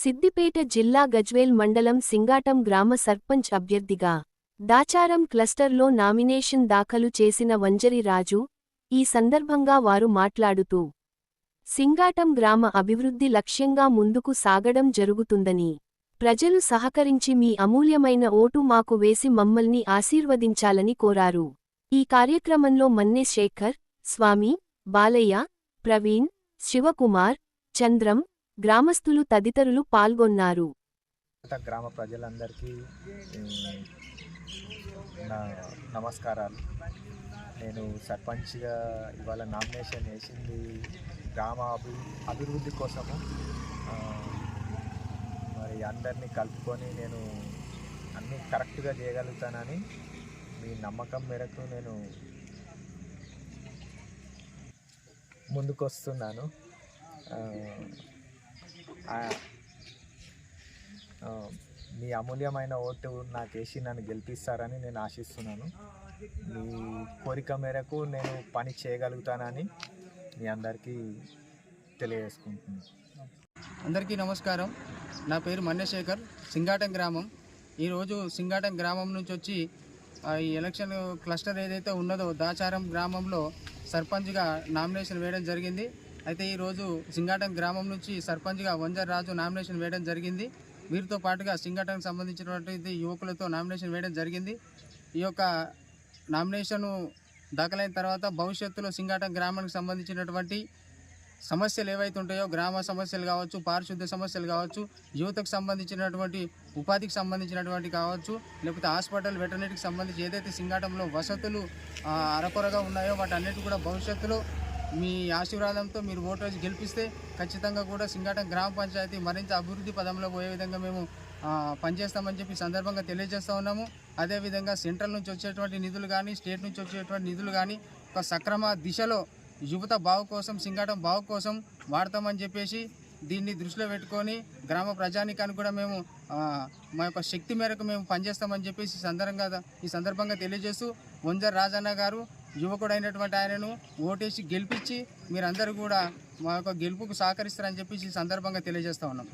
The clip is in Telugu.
సిద్దిపేట జిల్లా గజ్వేల్ మండలం సింగాటం గ్రామ సర్పంచ్ అభ్యర్థిగా దాచారం క్లస్టర్లో నామినేషన్ దాఖలు చేసిన వంజరి రాజు ఈ సందర్భంగా వారు మాట్లాడుతూ సింగాటం గ్రామ అభివృద్ధి లక్ష్యంగా ముందుకు సాగడం జరుగుతుందని ప్రజలు సహకరించి మీ అమూల్యమైన ఓటు మాకు వేసి మమ్మల్ని ఆశీర్వదించాలని కోరారు. ఈ కార్యక్రమంలో మన్నే శేఖర్ స్వామి బాలయ్య ప్రవీణ్ శివకుమార్ చంద్రం గ్రామస్తులు తదితరులు పాల్గొన్నారు. గ్రామ ప్రజలందరికీ నమస్కారాలు. నేను సర్పంచ్గా ఇవాళ నామినేషన్ వేసింది గ్రామ అభి అభివృద్ధి కోసము. మరి అందరినీ కలుపుకొని నేను అన్నీ కరెక్ట్గా చేయగలుగుతానని మీ నమ్మకం మేరకు నేను ముందుకొస్తున్నాను. మీ అమూల్యమైన ఓటు నాకు వేసి నన్ను గెలిపిస్తారని నేను ఆశిస్తున్నాను. మీ కోరిక మేరకు నేను పని చేయగలుగుతానని మీ అందరికీ తెలియజేసుకుంటున్నాను. అందరికీ నమస్కారం. నా పేరు మన్యశేఖర్ సింగాటం గ్రామం. ఈరోజు సింగాటం గ్రామం నుంచి వచ్చి ఈ ఎలక్షన్ క్లస్టర్ ఏదైతే ఉన్నదో దాచారం గ్రామంలో సర్పంచ్గా నామినేషన్ వేయడం జరిగింది. అయితే ఈరోజు సింగాటం గ్రామం నుంచి సర్పంచ్గా వంజర్ రాజు నామినేషన్ వేయడం జరిగింది. వీరితో పాటుగా సింగాటంకి సంబంధించినటువంటి యువకులతో నామినేషన్ వేయడం జరిగింది. ఈ యొక్క నామినేషను దాఖలైన తర్వాత భవిష్యత్తులో సింగాటం గ్రామానికి సంబంధించినటువంటి సమస్యలు ఏవైతే ఉంటాయో గ్రామ సమస్యలు కావచ్చు పారిశుద్ధ్య సమస్యలు కావచ్చు యువతకు సంబంధించినటువంటి ఉపాధికి సంబంధించినటువంటి కావచ్చు లేకపోతే హాస్పిటల్ వెటర్నరీకి సంబంధించి ఏదైతే సింగాటంలో వసతులు అరకొరగా ఉన్నాయో వాటన్నిటి కూడా భవిష్యత్తులో మీ ఆశీర్వాదంతో మీరు ఓటు వేసి గెలిపిస్తే ఖచ్చితంగా కూడా సింగాటం గ్రామ పంచాయతీ మరింత అభివృద్ధి పదంలో పోయే విధంగా మేము పనిచేస్తామని చెప్పి సందర్భంగా తెలియజేస్తూ ఉన్నాము. అదేవిధంగా సెంట్రల్ నుంచి వచ్చేటువంటి నిధులు కానీ స్టేట్ నుంచి వచ్చేటువంటి నిధులు కానీ ఒక సక్రమ దిశలో యువత బావు కోసం సింగాటం బావు కోసం వాడతామని చెప్పేసి దీన్ని దృష్టిలో పెట్టుకొని గ్రామ ప్రజానికానికి కూడా మేము మా యొక్క శక్తి మేరకు మేము పనిచేస్తామని చెప్పేసి సందర్భంగా ఈ సందర్భంగా తెలియజేస్తూ వంజర్ రాజన్న గారు యువకుడైనటువంటి ఆయనను ఓటేసి గెలిపించి మీరందరూ కూడా మా యొక్క గెలుపుకు సహకరిస్తారని చెప్పేసి ఈ సందర్భంగా తెలియజేస్తూ ఉన్నాం.